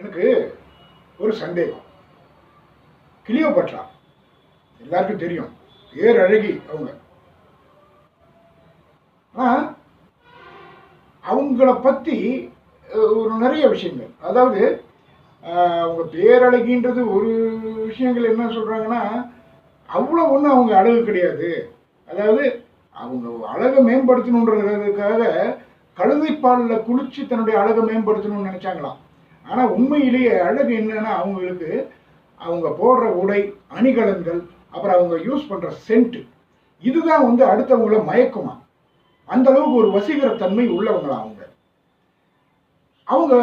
எனக்கு ஒரு சந்தேகம். கிளியோபட்ரா. எல்லாருக்கும் தெரியும். பேரழகி அவங்க. ஆனால் அவங்கள பற்றி ஒரு நிறைய விஷயங்கள். அதாவது அவங்க பேரழகின்றது ஒரு விஷயங்கள் என்ன சொல்கிறாங்கன்னா அவ்வளோ ஒன்றும் அவங்க அழகு கிடையாது. அதாவது அவங்க அழகை மேம்படுத்தணுன்றதுக்காக கழுதைப்பாலில் குளிச்சு தன்னுடைய அழகை மேம்படுத்தணும்னு நினச்சாங்களாம். ஆனால் உண்மையிலேயே அழகு என்னன்னா அவங்களுக்கு அவங்க போடுற உடை அணிகலன்கள் அப்புறம் அவங்க யூஸ் பண்ணுற சென்ட் இதுதான் வந்து அடுத்தவங்கள மயக்குமா? அந்த அளவுக்கு ஒரு வசீகரத்தன்மை உள்ளவங்களா அவங்க? அவங்க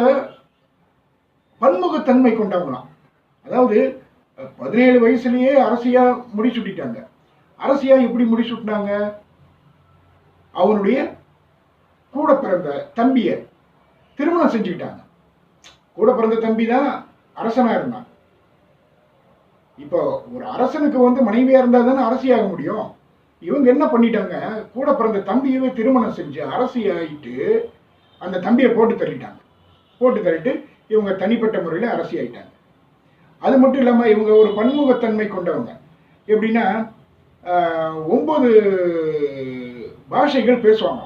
பன்முகத்தன்மை கொண்டவங்களாம் அதாவது பதினேழு வயசுலேயே அரசியா முடிச்சுட்டாங்க அரசியா எப்படி முடிச்சுட்டாங்க அவனுடைய கூட பிறந்த தம்பியை திருமணம் செஞ்சுக்கிட்டாங்க. கூட பிறந்த தம்பி தான் அரசனா இருந்தான். இப்போ ஒரு அரசனுக்கு வந்து மனைவியா இருந்தா தானே அரசியாக முடியும். இவங்க என்ன பண்ணிட்டாங்க? கூட பிறந்த தம்பியவே திருமணம் செஞ்சு அரசி ஆயிட்டு அந்த தம்பியை போட்டு தள்ளிட்டாங்க. போட்டு தள்ளிட்டு இவங்க தனிப்பட்ட முறையில் அரசி ஆயிட்டாங்க அது மட்டும் இல்லாமல் இவங்க ஒரு பன்முகத்தன்மை கொண்டவங்க. எப்படின்னா ஆஹ், ஒன்பது பாஷைகள் பேசுவாங்க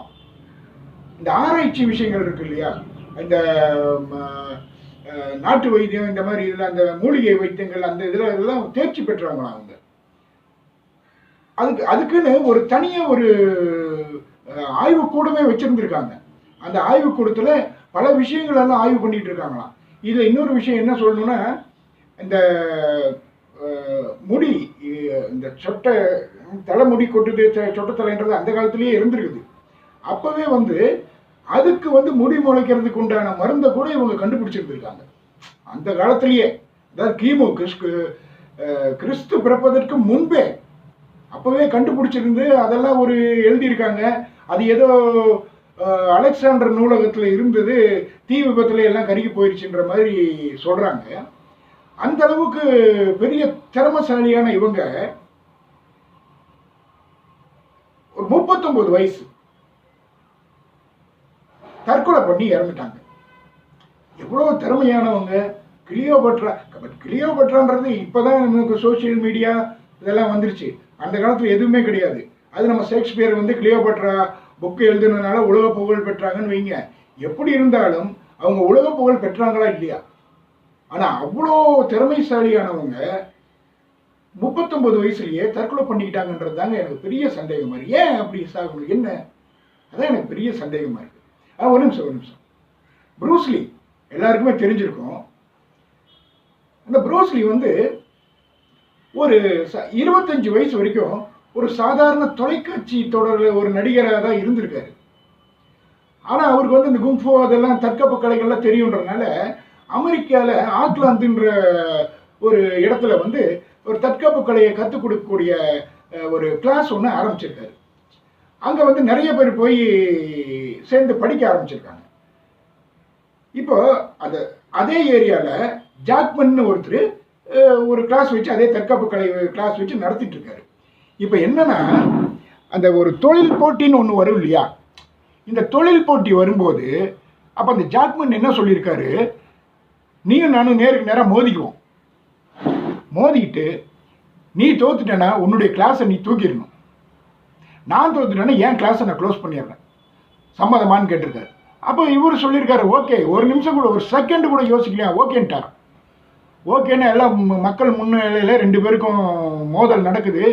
இந்த ஆராய்ச்சி விஷயங்கள் இருக்கு இல்லையா? இந்த நாட்டு வைத்தியம் இந்த மாதிரி இதில் அந்த மூலிகை வைத்தியங்கள் அந்த இதில் இதெல்லாம் தேர்ச்சி பெற்றவங்களாம் அவங்க. அதுக்கு அதுக்குன்னு ஒரு தனியாக ஒரு ஆய்வுக்கூடமே ஆய்வு கூடமே அந்த ஆய்வு கூடத்தில் பல விஷயங்கள் எல்லாம் ஆய்வு பண்ணிட்டு இருக்காங்களாம். இதில் இன்னொரு விஷயம் என்ன சொல்லணும்னா இந்த முடி இந்த சொட்டை தலைமுடி கொட்டுது சொட்டத்தலைன்றது அந்த காலத்திலேயே இருந்திருக்குது. அப்போவே வந்து அதுக்கு வந்து முடி முளைக்கிறதுக்கு உண்டான மருந்தை கூட இவங்க கண்டுபிடிச்சிருந்துருக்காங்க. அந்த காலத்திலேயே அதாவது கிமு கிறிஸ்து கிறிஸ்து பிறப்பதற்கு முன்பே அப்போவே கண்டுபிடிச்சிருந்து அதெல்லாம் ஒரு எழுதியிருக்காங்க. அது ஏதோ அலெக்சாண்டர் நூலகத்தில் இருந்தது தீ விபத்தில் எல்லாம் கருகி போயிடுச்சுன்ற மாதிரி சொல்கிறாங்க அந்த அளவுக்கு பெரிய திறமசாலியான இவங்க ஒரு முப்பத்தொம்பது வயசு. பண்ணி இறந்துட்டாங்க. எவ்வளோ திறமையானவங்க. கிளியோபட்ரா பட் கிளியோபட்ரான்றது இப்போதான் நமக்கு சோஷியல் மீடியா இதெல்லாம் வந்துருச்சு. அந்த காலத்தில் எதுவுமே கிடையாது. அது நம்ம ஷேக்ஸ்பியர் வந்து கிளியோபட்ரா புக்கு எழுதுனதுனால உலக புகழ் பெற்றாங்கன்னு வைங்க. எப்படி இருந்தாலும் அவங்க உலக புகழ் பெற்றாங்களா இல்லையா? ஆனால் அவ்வளோ திறமைசாலியானவங்க முப்பத்தொம்பது வயசுலயே தற்கொலை பண்ணிக்கிட்டாங்கன்றது தாங்க எனக்கு பெரிய சந்தேகமாக இருக்குது ஏன் அப்படி சாகணும் என்ன? அதான் எனக்கு பெரிய சந்தேகமா இருக்குது ஆ ஒரு நிமிஷம் ஒரு நிமிஷம். ப்ரூஸ்லி எல்லாருக்குமே தெரிஞ்சிருக்கும். அந்த ப்ரூஸ்லி வந்து ஒரு ச- இருபத்தஞ்சு வயசு வரைக்கும் ஒரு சாதாரண தொலைக்காட்சி தொடரில் ஒரு நடிகராக தான் இருந்திருக்காரு. ஆனால் அவருக்கு வந்து இந்த கும்ஃபோ அதெல்லாம் தற்காப்பு கலைகள்லாம் தெரியுன்றனால அமெரிக்காவில் ஆக்லாந்துன்ற ஒரு இடத்துல வந்து ஒரு தற்காப்பு கலையை கற்றுக் கொடுக்கக்கூடிய ஒரு கிளாஸ் ஒன்று ஆரம்பிச்சிருக்காரு. அங்கே வந்து நிறைய பேர் போய் சேர்ந்து படிக்க ஆரம்பிச்சிருக்காங்க. இப்போ அந்த அதே ஏரியாவில் ஜாக்மன் ஒருத்தர் ஒரு கிளாஸ் வச்சு அதே தற்காப்பு கலை கிளாஸ் வச்சு நடத்திட்டு இருக்காரு. இப்போ என்னன்னா அந்த ஒரு தொழில் போட்டின்னு ஒன்று வரும் இல்லையா? இந்த தொழில் போட்டி வரும்போது அப்போ அந்த ஜாக்மன் என்ன சொல்லியிருக்காரு? நீயும் நானும் நேருக்கு நேராக மோதிக்குவோம். மோதிக்கிட்டு நீ தோத்துட்டேன்னா உன்னுடைய கிளாஸை நீ தூக்கிடணும். நான் தோத்துட்டேன்னா என் கிளாஸை நான் க்ளோஸ் பண்ணிடுறேன். சம்மதமான்னு கேட்டிருக்காரு. அப்போ இவர் சொல்லியிருக்காரு ஓகே ஒரு நிமிஷம் கூட ஒரு செகண்ட் கூட யோசிக்கலையா? ஓகேன்ட்டார். ஓகேன்னு எல்லாம் மக்கள் முன்னிலையில் ரெண்டு பேருக்கும் மோதல் நடக்குது.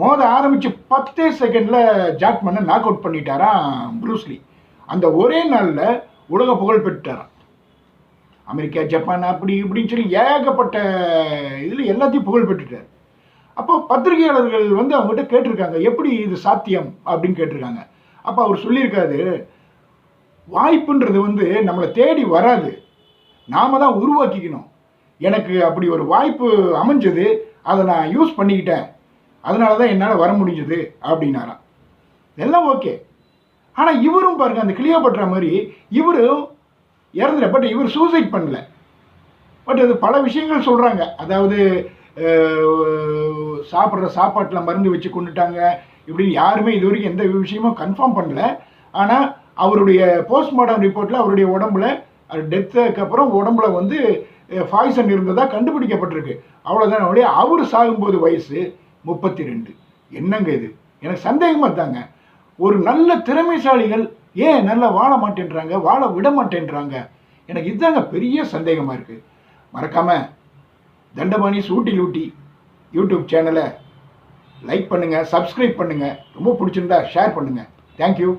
மோத ஆரம்பித்து பத்தே செகண்டில் ஜாக்மனை நாக் அவுட் பண்ணிட்டாராம் ப்ரூஸ்லி அந்த ஒரே நாளில் உலக புகழ் பெற்றாராம் அமெரிக்கா ஜப்பான் அப்படி இப்படின்னு சொல்லி ஏகப்பட்ட இதில் எல்லாத்தையும் புகழ் பெற்றுட்டார். அப்போ பத்திரிகையாளர்கள் வந்து அவங்ககிட்ட கேட்டிருக்காங்க எப்படி இது சாத்தியம் அப்படின்னு கேட்டிருக்காங்க. அப்போ அவர் சொல்லியிருக்காரு வாய்ப்புன்றது வந்து நம்மளை தேடி வராது. நாம தான் உருவாக்கிக்கணும். எனக்கு அப்படி ஒரு வாய்ப்பு அமைஞ்சது அதை நான் யூஸ் பண்ணிக்கிட்டேன். அதனால தான் என்னால் வர முடிஞ்சது அப்படின்னாராம். எல்லாம் ஓகே. ஆனால் இவரும் பாருங்க அந்த கிளியோபட்ரா மாதிரி இவரும் இறந்துட பட் இவர் சூசைட் பண்ணல. பட் அது பல விஷயங்கள் சொல்கிறாங்க அதாவது சாப்பிட்ற சாப்பாட்டில் மருந்து வச்சு கொண்டுட்டாங்க இப்படின்னு யாருமே இது வரைக்கும் எந்த விஷயமும் கன்ஃபார்ம் பண்ணல. ஆனால் அவருடைய போஸ்ட்மார்ட்டம் ரிப்போர்ட்டில் அவருடைய உடம்புல டெத்துக்கு அப்புறம் உடம்புல வந்து பாய்சன் இருந்ததாக கண்டுபிடிக்கப்பட்டிருக்கு. அவ்வளோதான் ஒழிய அவர் சாகும்போது வயசு முப்பத்தி ரெண்டு என்னங்க இது? எனக்கு சந்தேகமாக தாங்க ஒரு நல்ல திறமைசாலிகள் ஏன் நல்லா வாழ மாட்டேன்றாங்க? வாழ விட மாட்டேன்றாங்க? எனக்கு இதுதாங்க பெரிய சந்தேகமாக இருக்குது மறக்காமல் தண்டபாணி சூட்டி லூட்டி யூடியூப் சேனலை லைக் பண்ணுங்கள் சப்ஸ்கிரைப் பண்ணுங்கள் ரொம்ப பிடிச்சிருந்தா ஷேர் பண்ணுங்கள் தேங்க்யூ